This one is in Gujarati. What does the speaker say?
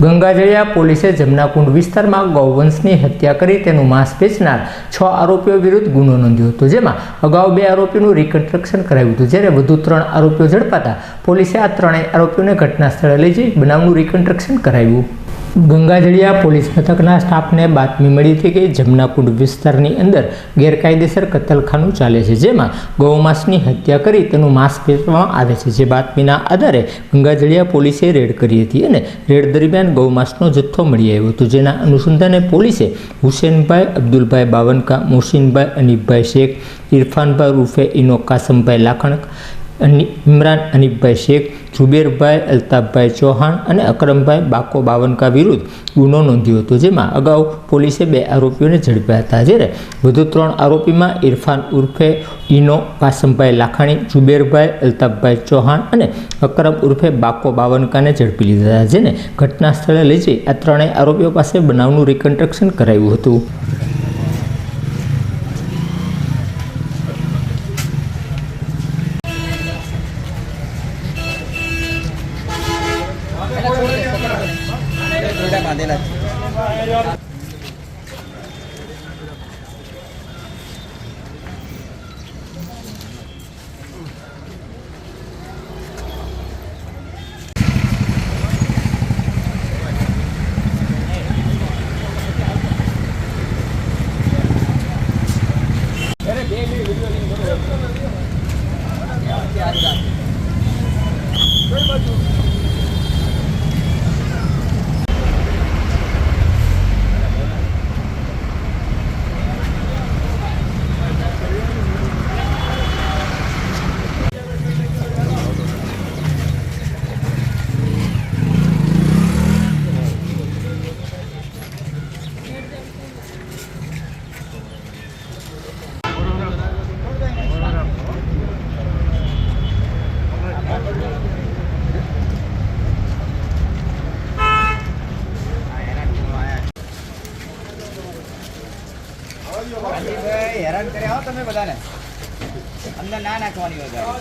ગંગાજળિયા પોલીસે જમનાકુંડ વિસ્તારમાં ગૌવંશની હત્યા કરી તેનું માંસ વેચનાર છ આરોપીઓ વિરુદ્ધ ગુનો નોંધ્યો હતો. જેમાં અગાઉ બે આરોપીનું રિકન્સ્ટ્રક્શન કરાવ્યું હતું. જ્યારે વધુ ત્રણ આરોપીઓ ઝડપાતા પોલીસે આ ત્રણેય આરોપીઓને ઘટના સ્થળે લઈ જઈ બનાવનું રિકન્સ્ટ્રક્શન કરાવ્યું. ગંગાજળિયા પોલીસ મથકના સ્ટાફને બાતમી મળી હતી કે જમનાકુંડ વિસ્તારની અંદર ગેરકાયદેસર કતલખાનું ચાલે છે, જેમાં ગૌમાંસની હત્યા કરી તેનું માંસ વેચવામાં આવે છે. જે બાતમીના આધારે ગંગાજળિયા પોલીસે રેડ કરી હતી અને રેડ દરમિયાન ગૌમાંસનો જથ્થો મળી આવ્યો હતો. જેના અનુસંધાને પોલીસે હુસેનભાઈ, અબ્દુલભાઈ બાવનકા મોહસિનભાઈ અનીફભાઈ શેખ, ઇરફાનભાઈ રૂફે ઇનો કાસમભાઈ લાખણક ઇમરાન અનીફભાઈ શેખ જુબેરભાઈ અલ્તાફભાઈ ચૌહાણ અને અકરમભાઈ બાકો બાવનકા વિરુદ્ધ ગુનો નોંધ્યો હતો. જેમાં અગાઉ પોલીસે બે આરોપીઓને ઝડપ્યા હતા. જ્યારે વધુ ત્રણ આરોપીમાં ઇરફાન ઉર્ફે ઇનો કાસમભાઈ લાખાણી જુબેરભાઈ અલ્તાફભાઈ ચૌહાણ અને અકરમ ઉર્ફે બાકો બાવનકાને ઝડપી લીધા હતા. જેને ઘટના સ્થળે લઈ જઈ આ ત્રણેય આરોપીઓ પાસે બનાવનું રિકન્સ્ટ્રક્શન કરાયું હતું. બાંધેલા છે. ભાઈ હેરાન કર્યા હો તમે બધાને. અંદર ના નાખવાની વધારે